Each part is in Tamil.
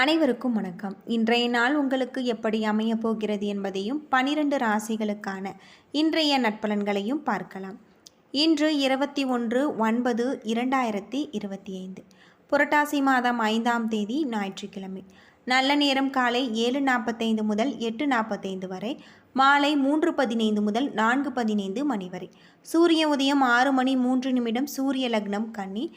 அனைவருக்கும் வணக்கம். இன்றைய நாள் உங்களுக்கு எப்படி அமையப் போகிறது என்பதையும் பனிரெண்டு ராசிகளுக்கான இன்றைய நட்பலன்களையும் பார்க்கலாம். இன்று இருபத்தி ஒன்று ஒன்பது இரண்டாயிரத்தி இருபத்தி ஐந்து. புரட்டாசி மாதம் ஐந்தாம் தேதி ஞாயிற்றுக்கிழமை. நல்ல நேரம் காலை ஏழு நாற்பத்தைந்து முதல் எட்டு நாற்பத்தைந்து வரை மாலை மூன்று பதினைந்து முதல் நான்கு பதினைந்து மணி வரை. சூரிய உதயம் ஆறு மணி மூன்று நிமிடம் சூரிய லக்னம் கன்னி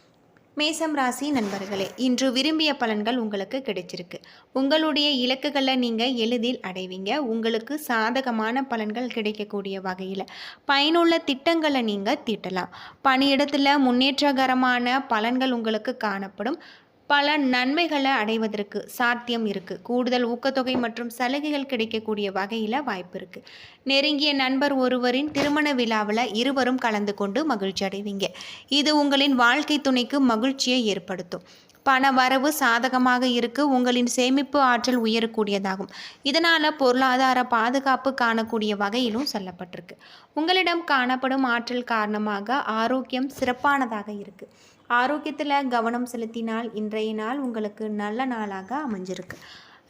மேசம் ராசி நண்பர்களே இன்று விரும்பிய பலன்கள் உங்களுக்கு கிடைச்சிருக்கு. உங்களுடைய இலக்குகளை நீங்கள் எளிதில் அடைவீங்க. உங்களுக்கு சாதகமான பலன்கள் கிடைக்கக்கூடிய வகையில் பயனுள்ள திட்டங்களை நீங்கள் தீட்டலாம். பணியிடத்தில் முன்னேற்றகரமான பலன்கள் உங்களுக்கு காணப்படும். பல நன்மைகளை அடைவதற்கு சாத்தியம் இருக்குது கூடுதல் ஊக்கத்தொகை மற்றும் சலுகைகள் கிடைக்கக்கூடிய வகையில் வாய்ப்பு இருக்குது நெருங்கிய நண்பர் ஒருவரின் திருமண விழாவில் இருவரும் கலந்து கொண்டு மகிழ்ச்சி அடைவீங்க இது உங்களின் வாழ்க்கை துணைக்கு மகிழ்ச்சியை ஏற்படுத்தும். பண வரவு சாதகமாக இருக்கு. உங்களின் சேமிப்பு ஆற்றல் உயரக்கூடியதாகும். இதனால் பொருளாதார பாதுகாப்பு காணக்கூடிய வகையிலும் சொல்லப்பட்டிருக்கு. உங்களிடம் காணப்படும் ஆற்றல் காரணமாக ஆரோக்கியம் சிறப்பானதாக இருக்குது ஆரோக்கியத்தில் கவனம் செலுத்தினால் இன்றைய நாள் உங்களுக்கு நல்ல நாளாக அமைஞ்சிருக்கு.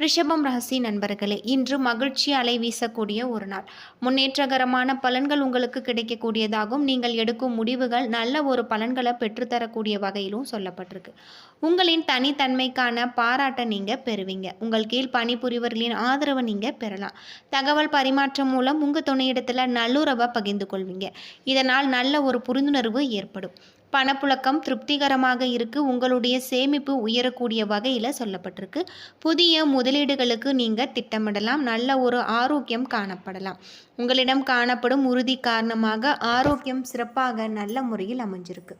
ரிஷபம் ராசி நண்பர்களே இன்று மகிழ்ச்சி அலை வீசக்கூடிய ஒரு நாள். முன்னேற்றகரமான பலன்கள் உங்களுக்கு கிடைக்கக்கூடியதாகவும் நீங்கள் எடுக்கும் முடிவுகள் நல்ல ஒரு பலன்களை பெற்றுத்தரக்கூடிய வகையிலும் சொல்லப்பட்டிருக்கு. உங்களின் தனித்தன்மைக்கான பாராட்டை நீங்கள் பெறுவீங்க. உங்கள் கீழ் பணிபுரிவர்களின் ஆதரவை நீங்கள் பெறலாம். தகவல் பரிமாற்றம் மூலம் உங்கள் துணையிடத்தில் நல்லுறவை பகிர்ந்து கொள்வீங்க. இதனால் நல்ல ஒரு புரிந்துணர்வு ஏற்படும். பணப்புழக்கம் திருப்திகரமாக இருக்கு. உங்களுடைய சேமிப்பு உயரக்கூடிய வகையில் சொல்லப்பட்டிருக்கு. புதிய முதலீடுகளுக்கு நீங்கள் திட்டமிடலாம். நல்ல ஒரு ஆரோக்கியம் காணப்படலாம். உங்களிடம் காணப்படும் உறுதி காரணமாக ஆரோக்கியம் சிறப்பாக நல்ல முறையில் அமைஞ்சிருக்கு.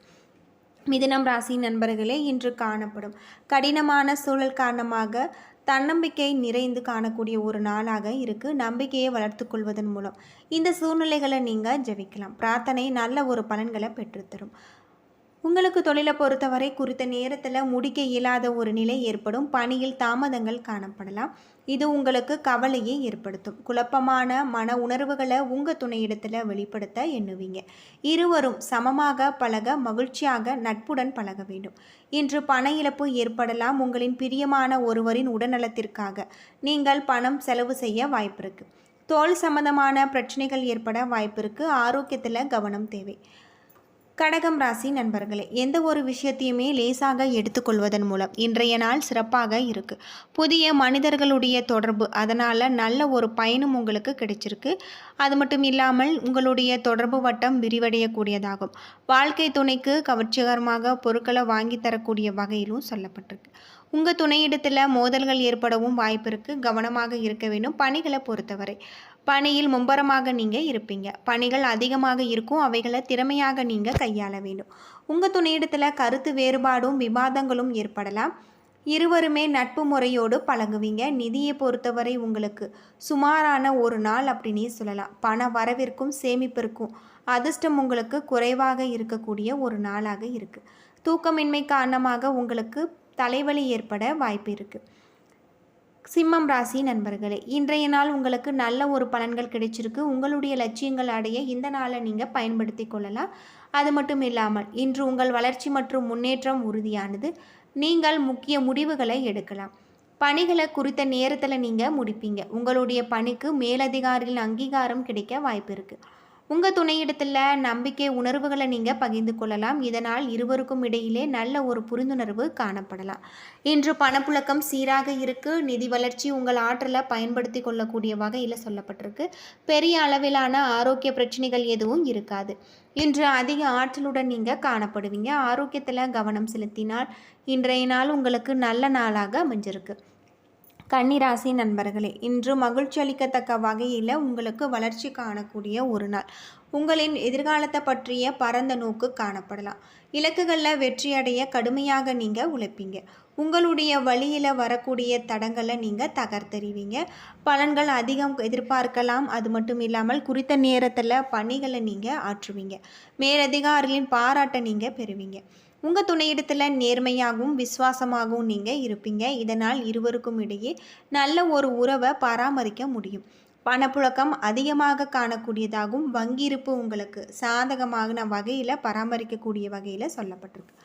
மிதுனம் ராசி நண்பர்களே இன்று காணப்படும் கடினமான சூழல் காரணமாக தன்னம்பிக்கை நிறைந்து காணக்கூடிய ஒரு நாளாக இருக்குது நம்பிக்கையை வளர்த்து கொள்வதன் மூலம் இந்த சூழ்நிலைகளை நீங்கள் ஜெபிக்கலாம். பிரார்த்தனை நல்ல ஒரு பலன்களை பெற்றுத்தரும். உங்களுக்கு தொழிலை பொறுத்தவரை குறித்த நேரத்தில் முடிக்க இயலாத ஒரு நிலை ஏற்படும். பணியில் தாமதங்கள் காணப்படலாம். இது உங்களுக்கு கவலையை ஏற்படுத்தும். குழப்பமான மன உணர்வுகளை உங்கள் துணையிடத்தில் வெளிப்படுத்த எண்ணுவீங்க. இருவரும் சமமாக பழக மகிழ்ச்சியாக நட்புடன் பழக வேண்டும். இன்று பண இழப்பு ஏற்படலாம். உங்களின் பிரியமான ஒருவரின் உடல்நலத்திற்காக நீங்கள் பணம் செலவு செய்ய வாய்ப்பிருக்கு. தோல் சம்பந்தமான பிரச்சனைகள் ஏற்பட வாய்ப்பிருக்கு. ஆரோக்கியத்தில் கவனம் தேவை. கடகம் ராசி நண்பர்களே எந்த ஒரு விஷயத்தையுமே லேசாக எடுத்துக்கொள்வதன் மூலம் இன்றைய நாள் சிறப்பாக இருக்குது புதிய மனிதர்களுடைய தொடர்பு அதனால் நல்ல ஒரு பயனும் உங்களுக்கு கிடைச்சிருக்கு. அது மட்டும் இல்லாமல் உங்களுடைய தொடர்பு வட்டம் விரிவடையக்கூடியதாகும். வாழ்க்கை துணைக்கு கவர்ச்சிகரமாக பொருட்களை வாங்கி தரக்கூடிய வகையிலும் சொல்லப்பட்டிருக்கு. உங்கள் துணையிடத்தில் மோதல்கள் ஏற்படவும் வாய்ப்பு இருக்குது கவனமாக இருக்க வேண்டும். பணிகளை பொறுத்தவரை பணியில் மும்பரமாக நீங்கள் இருப்பீங்க. பணிகள் அதிகமாக இருக்கும். அவைகளை திறமையாக நீங்கள் கையாள வேண்டும். உங்கள் துணையிடத்தில் கருத்து வேறுபாடும் விவாதங்களும் ஏற்படலாம். இருவருமே நட்பு முறையோடு பழகுவீங்க. நிதியை பொறுத்தவரை உங்களுக்கு சுமாரான ஒரு நாள் அப்படின்னே சொல்லலாம். பண வரவிற்கும் சேமிப்பிற்கும் அதிர்ஷ்டம் உங்களுக்கு குறைவாக இருக்கக்கூடிய ஒரு நாளாக இருக்குது தூக்கமின்மை காரணமாக உங்களுக்கு தலைவலி ஏற்பட வாய்ப்பு இருக்குது சிம்மம் ராசி நண்பர்களே இன்றைய நாள் உங்களுக்கு நல்ல ஒரு பலன்கள் கிடைச்சிருக்கு. உங்களுடைய லட்சியங்கள் அடைய இந்த நாளை நீங்கள் பயன்படுத்தி கொள்ளலாம். அது மட்டும் இல்லாமல் இன்று உங்கள் வளர்ச்சி மற்றும் முன்னேற்றம் உறுதியானது. நீங்கள் முக்கிய முடிவுகளை எடுக்கலாம். பணிகளை குறித்த நேரத்தில் நீங்கள் முடிப்பீங்க. உங்களுடைய பணிக்கு மேலதிகாரிகளின் அங்கீகாரம் கிடைக்க வாய்ப்பு இருக்குது உங்கள் துணையிடத்தில் நம்பிக்கை உணர்வுகளை நீங்கள் பகிர்ந்து கொள்ளலாம். இதனால் இருவருக்கும் இடையிலே நல்ல ஒரு புரிந்துணர்வு காணப்படலாம். இன்று பணப்புழக்கம் சீராக இருக்குது நிதி வளர்ச்சி உங்கள் ஆற்றலை பயன்படுத்தி கொள்ளக்கூடிய வகையில் சொல்லப்பட்டிருக்கு. பெரிய அளவிலான ஆரோக்கிய பிரச்சனைகள் எதுவும் இருக்காது. இன்று அதிக ஆற்றலுடன் நீங்கள் காணப்படுவீங்க. ஆரோக்கியத்தில் கவனம் செலுத்தினால் இன்றைய நாள் உங்களுக்கு நல்ல நாளாக அமைஞ்சிருக்கு. கன்னிராசி நண்பர்களே இன்று மகிழ்ச்சி அளிக்கத்தக்க வகையில் உங்களுக்கு வளர்ச்சி காணக்கூடிய ஒரு நாள். உங்களின் எதிர்காலத்தை பற்றிய பரந்த நோக்கு காணப்படலாம். இலக்குகளில் வெற்றியடைய கடுமையாக நீங்கள் உழைப்பீங்க. உங்களுடைய வழியில் வரக்கூடிய தடங்களை நீங்கள் தகர்த்தறிவீங்க. பலன்கள் அதிகம் எதிர்பார்க்கலாம். அது மட்டும் இல்லாமல் குறித்த நேரத்தில் பணிகளை நீங்கள் ஆற்றுவீங்க. மேலதிகாரிகளின் பாராட்டை நீங்கள் பெறுவீங்க. உங்கள் துணையிடத்தில் நேர்மையாகவும் விசுவாசமாகவும் நீங்கள் இருப்பீங்க. இதனால் இருவருக்கும் இடையே நல்ல ஒரு உறவை பராமரிக்க முடியும். பணப்புழக்கம் அதிகமாக காணக்கூடியதாகவும் வங்கியிருப்பு உங்களுக்கு சாதகமான வகையில் பராமரிக்கக்கூடிய வகையில் சொல்லப்பட்டிருக்கு.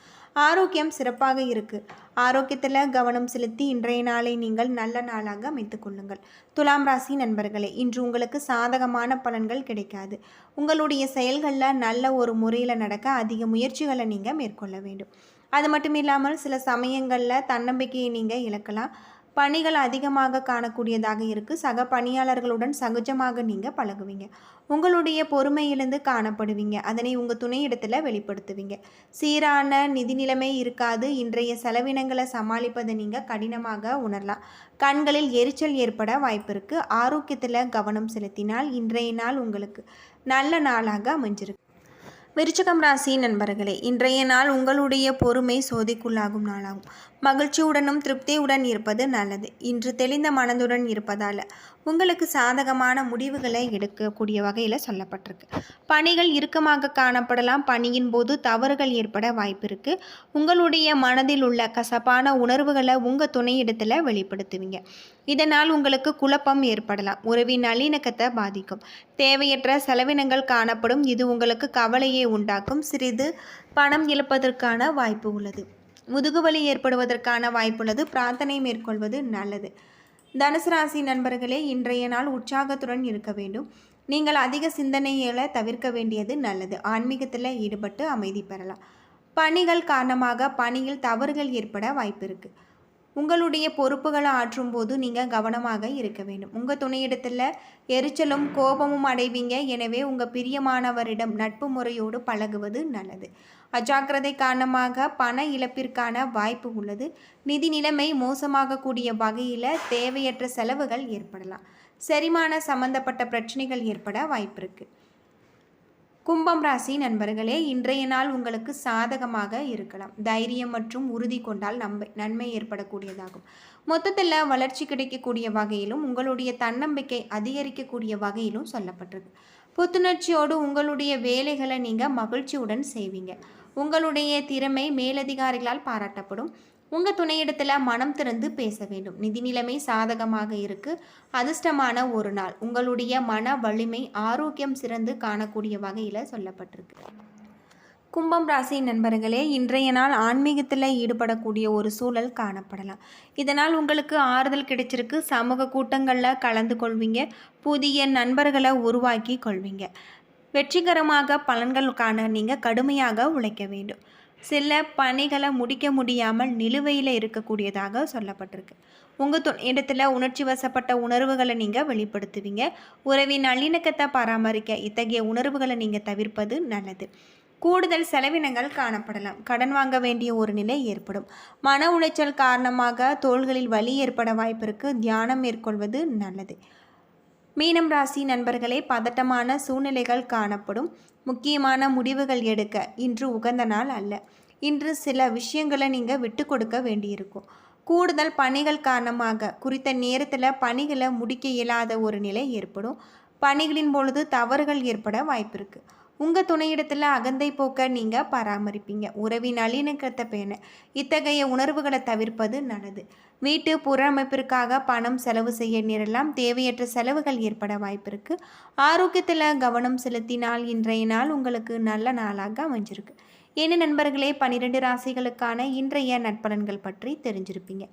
ஆரோக்கியம் சிறப்பாக இருக்குது ஆரோக்கியத்தில் கவனம் செலுத்தி இன்றைய நாளை நீங்கள் நல்ல நாளாக அமைத்து கொள்ளுங்கள். துலாம் ராசி நண்பர்களே இன்று உங்களுக்கு சாதகமான பலன்கள் கிடைக்காது. உங்களுடைய செயல்களில் நல்ல ஒரு முறையில் நடக்க அதிக முயற்சிகளை நீங்கள் மேற்கொள்ள வேண்டும். அது மட்டும் இல்லாமல் சில சமயங்களில் தன்னம்பிக்கையை நீங்கள் இழக்கலாம். பணிகள் அதிகமாக காணக்கூடியதாக இருக்குது சக பணியாளர்களுடன் சகஜமாக நீங்கள் பழகுவீங்க. உங்களுடைய பொறுமையிலிருந்து காணப்படுவீங்க. அதனை உங்கள் துணையிடத்தில் வெளிப்படுத்துவீங்க. சீரான நிதி நிலைமை இருக்காது. இன்றைய செலவினங்களை சமாளிப்பதை நீங்கள் கடினமாக உணரலாம். கண்களில் எரிச்சல் ஏற்பட வாய்ப்பு இருக்குது ஆரோக்கியத்தில் கவனம் செலுத்தினால் இன்றைய நாள் உங்களுக்கு நல்ல நாளாக அமைஞ்சிருக்கு. விருச்சகம் ராசி நண்பர்களே இன்றைய நாள் உங்களுடைய பொறுமை சோதிக்குள்ளாகும் நாளாகும். மகிழ்ச்சியுடனும் திருப்தியுடன் இருப்பது நல்லது. இன்று தெளிந்த மனதுடன் இருப்பதால் உங்களுக்கு சாதகமான முடிவுகளை எடுக்கக்கூடிய வகையில் சொல்லப்பட்டிருக்கு. பணிகள் இறுக்கமாக காணப்படலாம். பணியின் போது தவறுகள் ஏற்பட வாய்ப்பு இருக்குது உங்களுடைய மனதில் உள்ள கசப்பான உணர்வுகளை உங்கள் துணையிடத்தில் வெளிப்படுத்துவீங்க. இதனால் உங்களுக்கு குழப்பம் ஏற்படலாம். உறவின் நல்லிணக்கத்தை பாதிக்கும். தேவையற்ற செலவினங்கள் காணப்படும். இது உங்களுக்கு கவலையை உண்டாக்கும். சிறிது பணம் இழப்பதற்கான வாய்ப்பு உள்ளது. முதுகுவலி ஏற்படுவதற்கான வாய்ப்புள்ளது. பிரார்த்தனை மேற்கொள்வது நல்லது. தனுசு ராசி நண்பர்களே இன்றைய நாள் உற்சாகத்துடன் இருக்க வேண்டும். நீங்கள் அதிக சிந்தனைகளை தவிர்க்க வேண்டியது நல்லது. ஆன்மீகத்தில் ஈடுபட்டு அமைதி பெறலாம். பணிகள் காரணமாக பணியில் தவறுகள் ஏற்பட வாய்ப்பு இருக்குது உங்களுடைய பொறுப்புகளை ஆற்றும் போது நீங்கள் கவனமாக இருக்க வேண்டும். உங்கள் துணையிடத்தில் எரிச்சலும் கோபமும் அடைவீங்க. எனவே உங்கள் பிரியமானவரிடம் நட்பு முறையோடு பழகுவது நல்லது. அஜாக்கிரதை காரணமாக பண இழப்பிற்கான வாய்ப்பு உள்ளது. நிதி நிலைமை மோசமாகக்கூடிய வகையில் தேவையற்ற செலவுகள் ஏற்படலாம். செரிமான சம்பந்தப்பட்ட பிரச்சனைகள் ஏற்பட வாய்ப்பு இருக்குது கும்பம் ராசி நண்பர்களே இன்றைய நாள் உங்களுக்கு சாதகமாக இருக்கலாம். தைரியம் மற்றும் உறுதி கொண்டால் நம்பை நன்மை ஏற்படக்கூடியதாகும். மொத்தத்தில் வளர்ச்சி கிடைக்கக்கூடிய வகையிலும் உங்களுடைய தன்னம்பிக்கை அதிகரிக்கக்கூடிய வகையிலும் சொல்லப்பட்டிருக்கு. புத்துணர்ச்சியோடு உங்களுடைய வேலைகளை நீங்கள் மகிழ்ச்சியுடன் செய்வீங்க. உங்களுடைய திறமை மேலதிகாரிகளால் பாராட்டப்படும். உங்கள் துணையிடத்தில் மனம் திறந்து பேச வேண்டும். நிதி நிலைமை சாதகமாக இருக்கு. அதிர்ஷ்டமான ஒரு நாள். உங்களுடைய மன வலிமை ஆரோக்கியம் சிறந்து காணக்கூடிய வகையில் சொல்லப்பட்டிருக்கு. கும்பம் ராசி நண்பர்களே இன்றைய நாள் ஆன்மீகத்தில் ஈடுபடக்கூடிய ஒரு சூழல் காணப்படலாம். இதனால் உங்களுக்கு ஆறுதல் கிடைச்சிருக்கு. சமூக கூட்டங்களில் கலந்து கொள்வீங்க. புதிய நண்பர்களை உருவாக்கி கொள்வீங்க. வெற்றிகரமாக பலன்களுக்கான நீங்கள் கடுமையாக உழைக்க வேண்டும். சில பணிகளை முடிக்க முடியாமல் நிலுவையில் இருக்கக்கூடியதாக சொல்லப்பட்டிருக்கு. உங்கள் து இடத்துல உணர்ச்சி வசப்பட்ட உணர்வுகளை நீங்கள் வெளிப்படுத்துவீங்க. உறவின் நல்லிணக்கத்தை பராமரிக்க இத்தகைய உணர்வுகளை நீங்கள் தவிர்ப்பது நல்லது. கூடுதல் செலவினங்கள் காணப்படலாம். கடன் வாங்க வேண்டிய ஒரு நிலை ஏற்படும். மன உளைச்சல் காரணமாக தோள்களில் வலி ஏற்பட வாய்ப்பிற்கு தியானம் மேற்கொள்வது நல்லது. மீனம் ராசி நண்பர்களே பதட்டமான சூழ்நிலைகள் காணப்படும். முக்கியமான முடிவுகள் எடுக்க இன்று உகந்த நாள் அல்ல. இன்று சில விஷயங்களை நீங்கள் விட்டு கொடுக்க வேண்டியிருக்கும். கூடுதல் பணிகள் காரணமாக குறித்த நேரத்தில் பணிகளை முடிக்க இயலாத ஒரு நிலை ஏற்படும். பணிகளின் பொழுது தவறுகள் ஏற்பட வாய்ப்பு இருக்குது உங்கள் துணையிடத்தில் அகந்தை போக்க நீங்கள் பராமரிப்பீங்க. உறவின் நல்லிணக்கத்தை பேண இத்தகைய உணர்வுகளை தவிர்ப்பது நல்லது. வீட்டு புறமைப்பிற்காக பணம் செலவு செய்ய நேரலாம் தேவையற்ற செலவுகள் ஏற்பட வாய்ப்பிருக்கு ஆரோக்கியத்தில் கவனம் செலுத்தினால் இன்றைய நாள் உங்களுக்கு நல்ல நாளாக அமைஞ்சிருக்கு. என்ன நண்பர்களே பன்னிரெண்டு ராசிகளுக்கான இன்றைய நட்பலன்கள் பற்றி தெரிஞ்சிருப்பீங்க.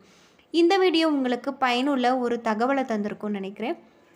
இந்த வீடியோ உங்களுக்கு பயனுள்ள ஒரு தகவலை தந்திருக்கும்னு நினைக்கிறேன்.